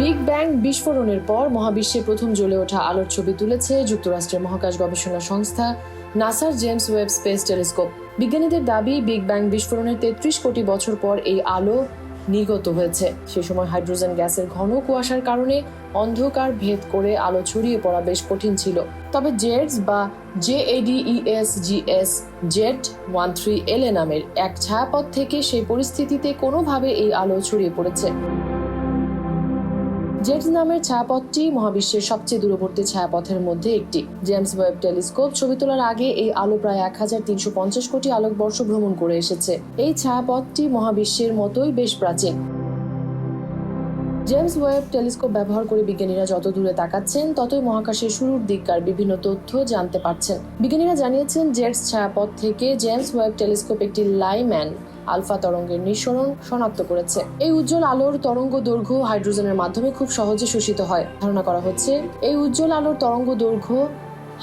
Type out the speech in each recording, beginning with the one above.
Big bang বিস্ফোরণের পর মহাবিশ্বে প্রথম জ্বলে ওঠা আলোর ছবি তুলেছে যুক্তরাষ্ট্রের মহাকাশ গবেষণা সংস্থা নাসার জেমস ওয়েব স্পেস টেলিস্কোপ। বিজ্ঞানীদের দাবি, বিগ ব্যাং বিস্ফোরণের তেত্রিশ কোটি বছর পর এই আলো নির্গত হয়েছে। সে সময় হাইড্রোজেন গ্যাসের ঘন কুয়াশার কারণে অন্ধকার ভেদ করে আলো ছড়িয়ে পড়া বেশ কঠিন ছিল। তবে জেডস বা J ADES GS z one three LA নামের এক ছায়াপথ থেকে সেই পরিস্থিতিতে কোনোভাবে এই আলো ছড়িয়ে পড়েছে। জেটস নামের ছায়াপথটি মহাবিশ্বের সবচেয়ে দূরবর্তী ছায়াপথের মধ্যে একটি। জেমস ওয়েব টেলিস্কোপ ছবি তোলার আগে এই আলো প্রায় এক হাজার তিনশো পঞ্চাশ কোটি আলোকবর্ষ ভ্রমণ করে এসেছে। এই ছায়াপথটি মহাবিশ্বের মতোই বেশ প্রাচীন। জেমস ওয়েব টেলিস্কোপ ব্যবহার করে বিজ্ঞানীরা যত দূরে তাকাচ্ছেন, ততই মহাকাশের শুরুর দিককার বিভিন্ন তথ্য জানতে পারছেন। বিজ্ঞানীরা জানিয়েছেন, জেটস ছায়াপথ থেকে জেমস ওয়েব টেলিস্কোপ একটি লাইম্যান আলফা তরঙ্গের নিঃসরণ শনাক্ত করেছে। এই উজ্জ্বল আলোর তরঙ্গ দৈর্ঘ্য হাইড্রোজেনের মাধ্যমে খুব সহজে শোষিত হয়। ধারণা করা হচ্ছে, এই উজ্জ্বল আলোর তরঙ্গ দৈর্ঘ্য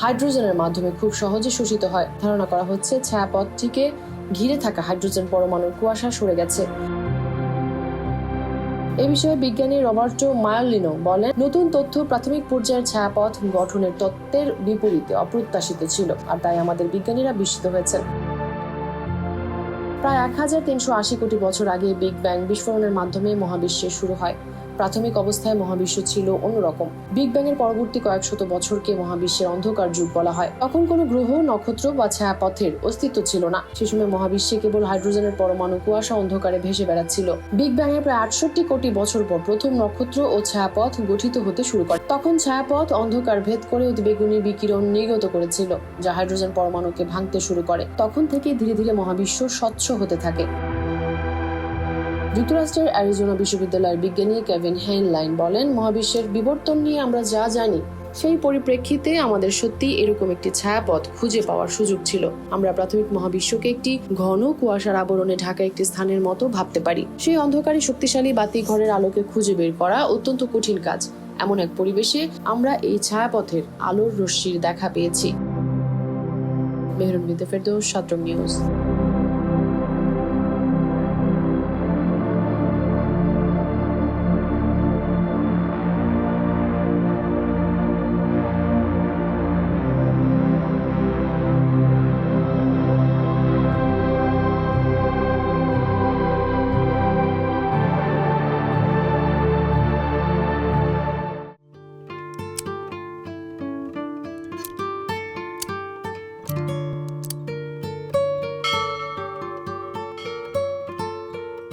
হাইড্রোজেনের মাধ্যমে খুব সহজে শোষিত হয়। ধারণা করা হচ্ছে, ছায়াপথটিকে ঘিরে থাকা হাইড্রোজেন পরমাণুর কুয়াশা সরে গেছে। এ বিষয়ে বিজ্ঞানী রবার্টো মায়ালিনো বলেন, নতুন তথ্য প্রাথমিক পর্যায়ের ছায়াপথ গঠনের তত্ত্বের বিপরীতে অপ্রত্যাশিত ছিল, আর তাই আমাদের বিজ্ঞানীরা বিস্মিত হয়েছেন। প্রায় এক হাজার তিনশো আশি কোটি বছর আগে বিগ ব্যাং বিস্ফোরণের মাধ্যমে মহাবিশ্বের শুরু হয়। প্রাথমিক অবস্থায় মহাবিশ্ব ছিল অন্যরকম। বিগ ব্যাং এর পরবর্তী কয়েক শত বছরকে মহাবিশ্বের অন্ধকার যুগ বলা হয়। তখন কোনো গ্রহ, নক্ষত্র বা ছায়াপথের অস্তিত্ব ছিল না। সে সময় মহাবিশ্বে কেবল হাইড্রোজেনের পরমাণু কুয়াশা অন্ধকারে ভেসে বেড়াচ্ছিল। বিগ ব্যাং এর প্রায় আটষট্টি কোটি বছর পর প্রথম নক্ষত্র ও ছায়াপথ গঠিত হতে শুরু করে। তখন ছায়াপথ অন্ধকার ভেদ করে অতিবেগুনি বিকিরণ নির্গত করেছিল, যা হাইড্রোজেন পরমাণুকে ভাঙতে শুরু করে। তখন থেকে ধীরে ধীরে মহাবিশ্ব স্বচ্ছ হতে থাকে। যুক্তরাষ্ট্রের অ্যারিজোনা বিশ্ববিদ্যালয়ের বিজ্ঞানী কেভিন হেইনলাইন বলেন, মহাবিশ্বের বিবর্তন নিয়ে আমরা যা জানি, সেই পরিপ্রেক্ষিতে আমাদের সত্যি এরকম একটি ছায়াপথ খুঁজে পাওয়ার সুযোগ ছিল। আমরা প্রাথমিক মহাবিশ্বকে একটি ঘন কুয়াশার আবরণে ঢাকা একটি স্থানের মতো ভাবতে পারি। সেই অন্ধকারে শক্তিশালী বাতি ঘরের আলোকে খুঁজে বের করা অত্যন্ত কঠিন কাজ। এমন এক পরিবেশে আমরা এই ছায়াপথের আলোর রশ্মির দেখা পেয়েছি। মেহরুন ফেরদৌস, সাতরং নিউজ।